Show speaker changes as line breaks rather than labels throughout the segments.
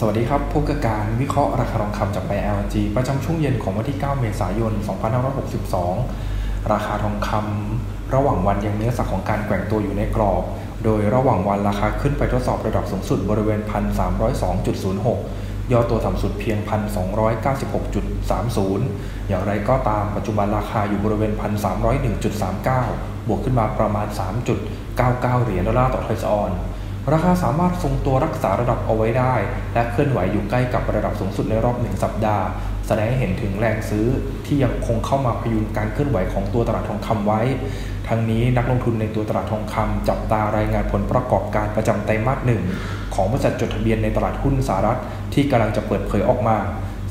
สวัสดีครับ พบกับการวิเคราะห์ราคาทองคำจากไบ LG ประจำช่วงเย็นของวันที่ 9 เมษายน 2562 ราคาทองคำระหว่างวันยังเนื้อสักของการแกว่งตัวอยู่ในกรอบ โดยระหว่างวันราคาขึ้นไปทดสอบระดับสูงสุดบริเวณ 1,302.06 ย่อตัวต่ำสุดเพียง 1,296.30 อย่างไรก็ตามปัจจุบันราคาอยู่บริเวณ 1,301.39 บวกขึ้นมาประมาณ 3.99 เหรียญดอลลาร์ต่อทอยส์ออน ราคาสามารถทรงตัวรักษาระดับเอาไว้ได้ และเคลื่อนไหวอยู่ใกล้กับระดับสูงสุดในรอบหนึ่งสัปดาห์ แสดงให้เห็นถึงแรงซื้อที่ยังคงเข้ามาพยุงการเคลื่อนไหวของตัวตลาดทองคำไว้ ทั้งนี้นักลงทุนในตัวตลาดทองคำจับตารายงานผลประกอบการประจำไตรมาสหนึ่งของบริษัทจดทะเบียนในตลาดหุ้นสหรัฐ ที่กำลังจะเปิดเผยออกมา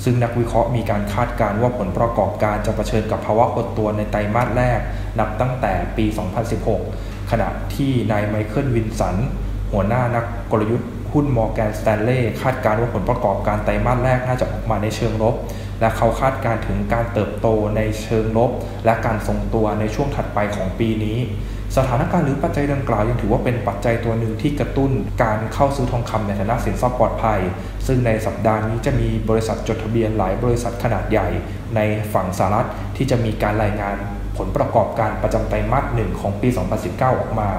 ซึ่งนักวิเคราะห์มีการคาดการณ์ว่าผลประกอบการจะเผชิญกับภาวะหดตัวในไตรมาสแรก นับตั้งแต่ปี 2016 ขณะที่นายไมเคิลวินสัน หัวหน้านักกลยุทธ์หุ้นมอร์แกนสแตนเล่คาดการณ์ว่าผลประกอบการไตรมาสแรกน่าจะออกมาในเชิงลบ และเขาคาดการถึงการเติบโตในเชิงลบ และการทรงตัวในช่วงถัดไปของปีนี้ สถานการณ์หรือปัจจัยดังกล่าวยังถือว่าเป็นปัจจัยตัวหนึ่งที่กระตุ้นการเข้าซื้อทองคำในฐานะสินทรัพย์ปลอดภัย ซึ่งในสัปดาห์นี้จะมีบริษัทจดทะเบียนหลายบริษัทขนาดใหญ่ ในฝั่งสหรัฐที่จะมีการรายงานผลประกอบการประจำไตรมาสหนึ่งของปี 2019 ออกมา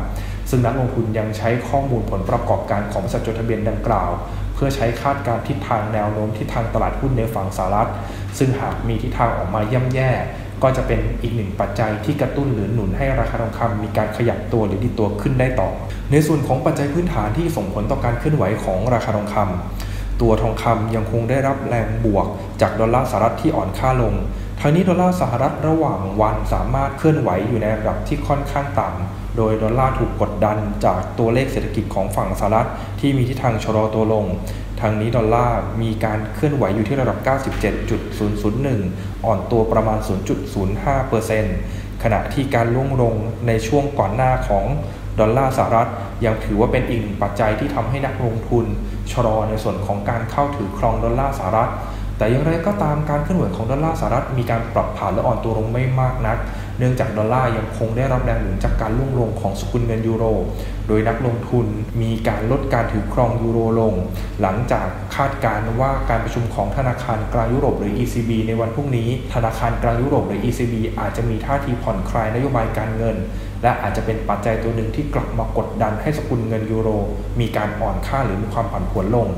ซึ่งนักลงทุนยังใช้ข้อมูลผลประกอบการของบริษัทจดทะเบียนดังกล่าว เพื่อใช้คาดการทิศทางแนวโน้มทิศทางตลาดหุ้นในฝั่งสหรัฐ ซึ่งหากมีทิศทางออกมาย่ำแย่ ก็จะเป็นอีกหนึ่งปัจจัยที่กระตุ้นหรือหนุนให้ราคาทองคำมีการขยับตัวหรือดีตัวขึ้นได้ต่อ ในส่วนของปัจจัยพื้นฐานที่ส่งผลต่อการเคลื่อนไหวของราคาทองคำตัวทองคำยังคงได้รับแรงบวกจากดอลลาร์สหรัฐที่อ่อนค่าลง ทางนี้ดอลลาร์สหรัฐระหว่างวันสามารถเคลื่อนไหวอยู่ในระดับที่ค่อนข้างต่ำ โดยดอลลาร์ถูกกดดันจากตัวเลขเศรษฐกิจของฝั่งสหรัฐที่มีทิศทางชะลอตัวลง ทางนี้ดอลลาร์มีการเคลื่อนไหวอยู่ที่ระดับ 97.001 อ่อนตัวประมาณ 0.05%ขณะที่การล่วงลงในช่วงก่อนหน้าของดอลลาร์สหรัฐยังถือว่าเป็นอีกปัจจัยที่ทำให้นักลงทุนชะลอในส่วนของการเข้าถือครองดอลลาร์สหรัฐ แต่อย่างไรก็ตามการเคลื่อนไหวของดอลลาร์สหรัฐมีการปรับผ่านและอ่อนตัวลงไม่มากนัก เนื่องจากดอลลาร์ยังคงได้รับแรงหนุนจากการล่วงลงของสกุลเงินยูโร โดยนักลงทุนมีการลดการถือครองยูโรลง หลังจากคาดการณ์ว่าการประชุมของธนาคารกลางยุโรปหรือ ECB ในวันพรุ่งนี้ ธนาคารกลางยุโรปหรือ ECB อาจจะมีท่าทีผ่อนคลายนโยบายการเงิน และอาจจะเป็นปัจจัยตัวหนึ่งที่กลับมากดดันให้สกุลเงินยูโร มีการอ่อนค่าหรือมีความผันผวนลง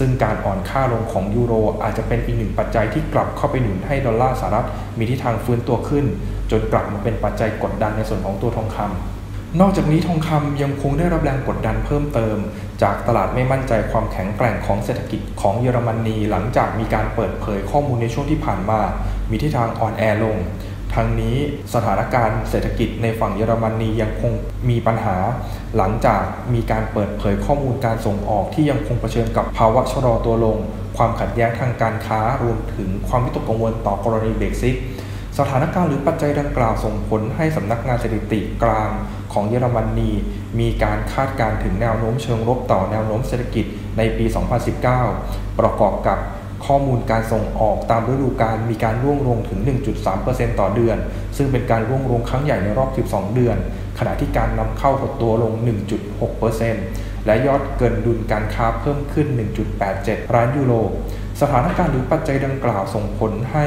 ซึ่งการอ่อนค่าลงของยูโร อาจจะเป็นอีกหนึ่งปัจจัยที่กลับเข้าไปหนุนให้ดอลลาร์สหรัฐมีทิศทางฟื้นตัวขึ้น จนกลับมาเป็นปัจจัยกดดันในส่วนของตัวทองคำนอกจากนี้ทองคำยังคงได้รับแรงกดดันเพิ่มเติม จากตลาดไม่มั่นใจความแข็งแกร่งของเศรษฐกิจของเยอรมนีหลังจากมีการเปิดเผยข้อมูลในช่วงที่ผ่านมา มีทิศทางอ่อนแอลง ทั้งนี้สถานการณ์เศรษฐกิจในฝั่งเยอรมนียังคงมีปัญหา หลังจากมีการเปิดเผยข้อมูลการส่งออกที่ยังคงเผชิญกับภาวะชะลอตัวลง ความขัดแย้งทางการค้ารวมถึงความวิตกกังวลต่อกรณีเบรกซิตสถานการณ์หรือปัจจัยดังกล่าวส่งผลให้สำนักงานสถิติกลางของเยอรมนีมีการคาดการถึงแนวโน้มเชิงลบต่อแนวโน้มเศรษฐกิจในปี 2019 ประกอบกับ ข้อมูลการส่งออกตามฤดูกาลมีการร่วงลงถึง 1.3%ต่อเดือน ซึ่งเป็นการร่วงลงครั้งใหญ่ในรอบ 12 เดือน ขณะที่การนำเข้าหดตัวลง 1.6%และยอดเกินดุลการค้าเพิ่มขึ้น 1.87 ล้านยูโร สถานการณ์หรือปัจจัยดังกล่าวส่งผลให้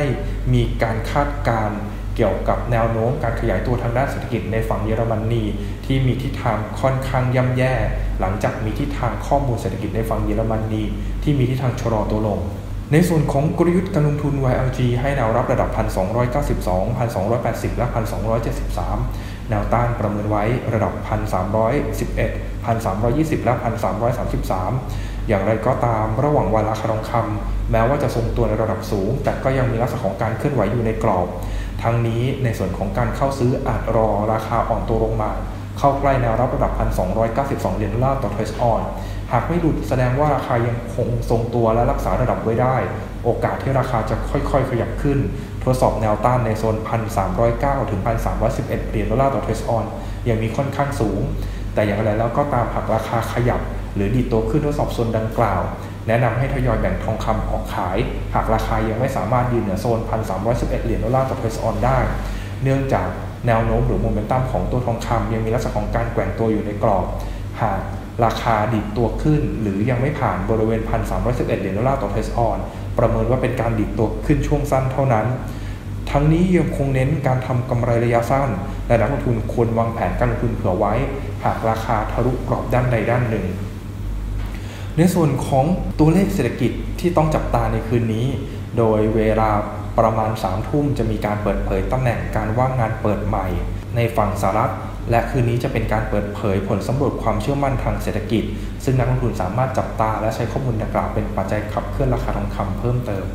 มีการคาดการณ์เกี่ยวกับแนวโน้มการขยายตัวทางด้านเศรษฐกิจในฝั่งเยอรมนี ที่มีทิศทางค่อนข้างย่ำแย่ หลังจากมีทิศทางข้อมูลเศรษฐกิจในฝั่งเยอรมนี ที่มีทิศทางชะลอตัวลง ในส่วนของกลยุทธ์การลงทุน YLG ให้แนวรับระดับ 1,292 1,280 และ 1,273 แนวต้านประเมินไว้ระดับ 1,311 1,320 และ 1,333 อย่างไรก็ตามระหว่างวันราคาทองคำแม้ว่าจะทรงตัวในระดับสูง แต่ก็ยังมีลักษณะของการเคลื่อนไหวอยู่ในกรอบ ทั้งนี้ในส่วนของการเข้าซื้ออาจรอราคาอ่อนตัวลงมา เข้าใกล้แนวรับระดับ 1,292 เหรียญดอลลาร์ต่อเทรสออน หากไม่หลุดแสดงว่าราคายังคงทรงตัวและรักษาระดับไว้ได้ โอกาสที่ราคาจะค่อยๆ ขยับขึ้น ทดสอบแนวต้านในโซน 1,309 ถึง 1,311 เหรียญดอลลาร์ต่อเทสออนยังมีค่อนข้างสูง แต่อย่างไรแล้วก็ตามหากราคาขยับ หรือดีดตัวขึ้นทดสอบโซนดังกล่าว แนะนำให้ทยอยแบ่งทองคำออกขาย หากราคายังไม่สามารถยืนเหนือโซน 1,311 เหรียญดอลลาร์ต่อเทสออนได้ เนื่องจากแนวโน้มหรือโมเมนตัมของตัวทองคำยังมีลักษณะของการแกว่งตัวอยู่ในกรอบ หาก ราคาดิดตัวขึ้น หรือยังไม่ผ่านบริเวณ 1,311 เหรียญดอลลาร์ต่อเทสออน ประเมินว่าเป็นการดิดตัวขึ้นช่วงสั้นเท่านั้น ทั้งนี้ยังคงเน้นการทำกำไรระยะสั้น และนักลงทุนควรวางแผนการลงทุนเผื่อไว้ หากราคาทะลุกรอบด้านใดด้านหนึ่ง ในส่วนของตัวเลขเศรษฐกิจที่ต้องจับตาในคืนนี้ โดยเวลาประมาณ3ทุ่มจะมีการเปิดเผยตำแหน่งการว่างงานเปิดใหม่ ในฝั่งสหรัฐ และคืนนี้จะเป็นการเปิดเผยผลสำรวจความเชื่อมั่นทางเศรษฐกิจ ซึ่งนักลงทุนสามารถจับตาและใช้ข้อมูลดังกล่าวเป็นปัจจัยขับเคลื่อนราคาทองคำเพิ่มเติม